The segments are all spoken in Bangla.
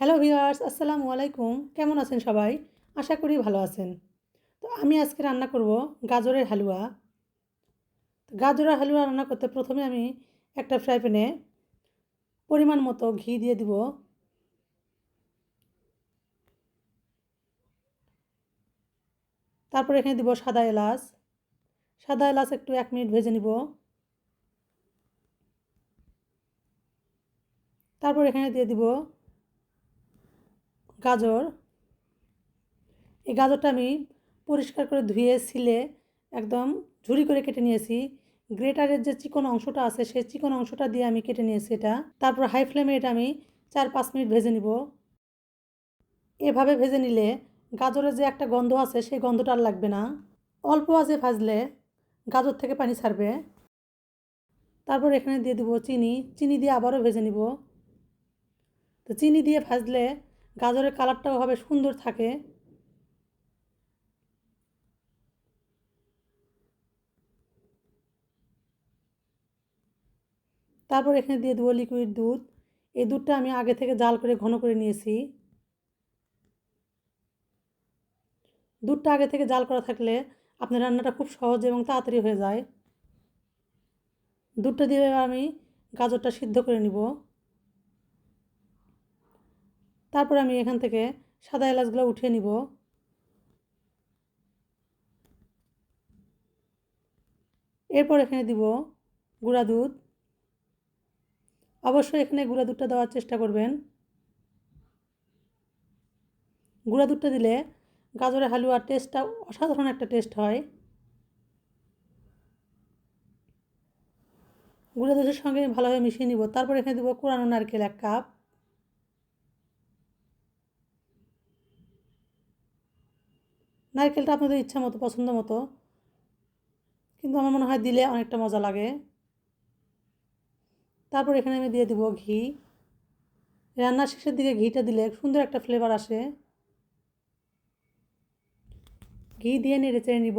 হ্যালো ভিউয়ার্স, আসসালামু আলাইকুম। কেমন আছেন সবাই? আশা করি ভালো আছেন। তো আমি আজকে রান্না করব গাজরের হালুয়া। গাজরের হালুয়া রান্না করতে প্রথমে আমি একটা ফ্রাই প্যানে পরিমাণ মতো ঘি দিয়ে দিব। তারপর এখানে দিব সাদা এলাচ। সাদা এলাচ একটু এক মিনিট ভেজে নিব। তারপর এখানে দিয়ে দিব গাজর। এই গাজরটা আমি পরিষ্কার করে ধুয়ে ছিলে একদম ঝুড়ি করে কেটে নিয়েছি। গ্রেটারের যে চিকন অংশটা আছে, সেই চিকন অংশটা দিয়ে আমি কেটে নিয়েছি এটা। তারপর হাই ফ্লেমে এটা আমি চার পাঁচ মিনিট ভেজে নিব। এভাবে ভেজে নিলে গাজরের যে একটা গন্ধ আছে, সেই গন্ধটা আর লাগবে না। অল্প আজে ভাজলে গাজর থেকে পানি ছাড়বে। তারপর এখানে দিয়ে দিব চিনি। চিনি দিয়ে আবারও ভেজে নিব। তো চিনি দিয়ে ভাজলে গাজরের কালারটাও হবে সুন্দর থাকে। তারপর এখানে দিয়ে দেবো লিকুইড দুধ। এই দুধটা আমি আগে থেকে জাল করে ঘন করে নিয়েছি। দুধটা আগে থেকে জাল করা থাকলে আপনার রান্নাটা খুব সহজ এবং তাড়াতাড়ি হয়ে যায়। দুধটা দিয়ে আমি গাজরটা সিদ্ধ করে নিব। তারপর আমি এখান থেকে সাদা এলাচগুলো উঠিয়ে নিব। এরপর এখানে দিব গুঁড়া দুধ। অবশ্যই এখানে গুঁড়া দুধটা দেওয়ার চেষ্টা করবেন। গুঁড়া দুধটা দিলে গাজরের হালুয়ার টেস্টটা অসাধারণ একটা টেস্ট হয়। গুঁড়া দুধের সঙ্গে ভালোভাবে মিশিয়ে নিব। তারপর এখানে দেবো কোরানো নারকেল এক কাপ। নারকেলটা আপনাদের ইচ্ছা মতো, পছন্দ মতো। কিন্তু আমার মনে হয় দিলে অনেকটা মজা লাগে। তারপর এখানে আমি দিয়ে দিব ঘি। রান্নার শেষের দিকে ঘিটা দিলে সুন্দর একটা ফ্লেভার আসে। ঘি দিয়ে নেড়ে চেড়ে নিব।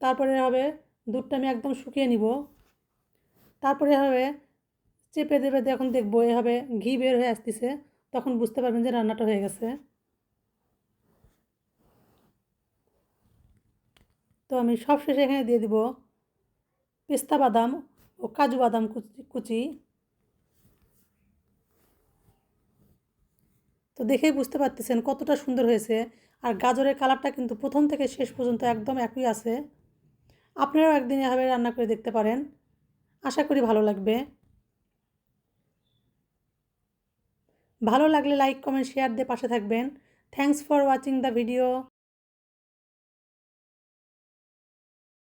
তারপরে হবে দুধটা আমি একদম শুকিয়ে নিব। তারপরে হবে চেপে দেবে এখন দেখব, এভাবে ঘি বের হয়ে আসতেছে, তখন বুঝতে পারবেন যে রান্নাটা হয়ে গেছে। তো আমি সব শেষে এখানে দিয়ে দিব পেস্তা বাদাম ও কাজু বাদাম কুচি তো দেখেই বুঝতে পারতেছেন কতটা সুন্দর হয়েছে। আর গাজরের কালারটা কিন্তু প্রথম থেকে শেষ পর্যন্ত একদম একই আছে। আপনারাও একদিন এভাবে রান্না করে দেখতে পারেন। আশা করি ভালো লাগবে। ভালো লাগলে লাইক কমেন্ট শেয়ার দিয়ে পাশে থাকবেন। Thanks for watching the video